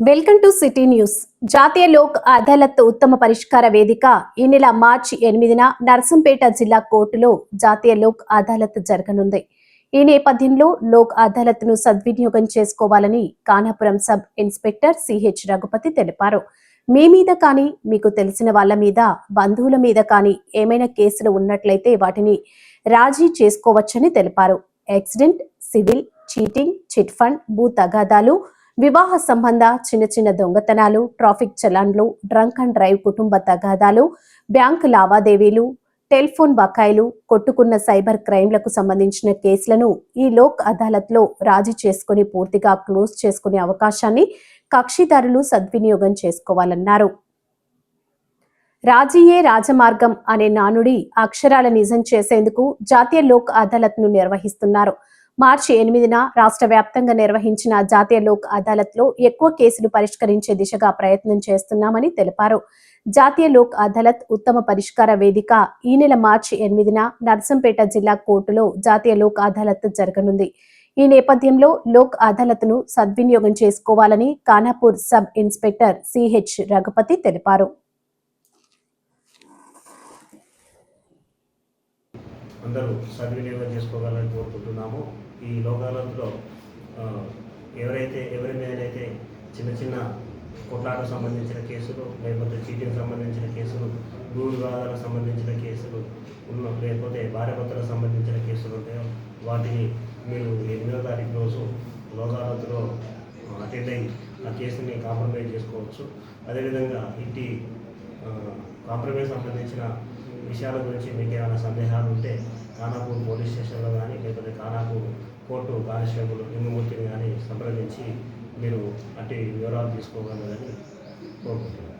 Welcome to city news. జాతీయ లోక్ అదాలత్ ఉత్తమ పరిష్కార వేదిక ఈ నెల మార్చి ఎనిమిదిన నర్సంపేట జిల్లా కోర్టులో జాతీయ లోక్ అదాలత్ జరగనుంది. ఈ నేపథ్యంలో లోక్ అదాలత్ను సద్వినియోగం చేసుకోవాలని Kanapuram sub inspector CH Raghupathi తెలిపారు. మీ మీద కానీ మీకు తెలిసిన వాళ్ళ మీద బంధువుల మీద కానీ ఏమైనా కేసులు ఉన్నట్లయితే వాటిని రాజీ చేసుకోవచ్చని తెలిపారు. Accident civil cheating chit fund భూ తగాదాలు వివాహ సంబంధ చిన్న చిన్న దొంగతనాలు ట్రాఫిక్ చలాన్లు డ్రంక్ అండ్ డ్రైవ్ కుటుంబ తగాదాలు బ్యాంకు లావాదేవీలు టెలిఫోన్ బకాయిలు కొట్టుకున్న సైబర్ క్రైమ్లకు సంబంధించిన కేసులను ఈ లోక్ అదాలత్లో రాజీ చేసుకుని పూర్తిగా క్లోజ్ చేసుకునే అవకాశాన్ని కక్షిదారులు సద్వినియోగం చేసుకోవాలన్నారు. రాజీయే రాజమార్గం అనే నానుడి అక్షరాల నిజం చేసేందుకు జాతీయ లోక్ అదాలత్ను నిర్వహిస్తున్నారు. మార్చి ఎనిమిదిన రాష్ట్ర వ్యాప్తంగా నిర్వహించిన జాతీయ లోక్ అదాలత్లో ఎక్కువ కేసులు పరిష్కరించే దిశగా ప్రయత్నం చేస్తున్నామని తెలిపారు. జాతీయ లోక్ అదాలత్ ఉత్తమ పరిష్కార వేదిక ఈ నెల మార్చి ఎనిమిదిన నర్సంపేట జిల్లా కోర్టులో జాతీయ లోక్ అదాలత్ జరగనుంది. ఈ నేపథ్యంలో లోక్ అదాలత్ను సద్వినియోగం చేసుకోవాలని Kanapur sub inspector CH Raghupathi తెలిపారు. అందరూ సద్వినియోగం చేసుకోగలని కోరుకుంటున్నాము. ఈ లోకాలంలో ఎవరైతే ఎవరి మీదైతే చిన్న చిన్న కొట్లాటకు సంబంధించిన కేసులు లేకపోతే చీటీకి సంబంధించిన కేసులు భూ వివాదాలకు సంబంధించిన కేసులు ఉన్న లేకపోతే భార్యభర్తలకు సంబంధించిన కేసులు ఉంటాయో వాటిని మీరు ఎనిమిదో తారీఖు రోజు లోకాలతో అటెండ్ అయ్యి ఆ కేసుని కాంప్రమైజ్ చేసుకోవచ్చు. అదేవిధంగా ఇంటి కాంప్రమైజ్ సంబంధించిన విషయాల గురించి మీకు ఏమైనా సందేహాలు ఉంటే ఖానాపూర్ పోలీస్ స్టేషన్లో కానీ లేకపోతే ఖానాపూర్ కోర్టు కానిస్టేబుల్ లింగమూర్తిని కానీ సంప్రదించి మీరు అటు వివరాలు తీసుకోగలరని కోరుకుంటున్నాను.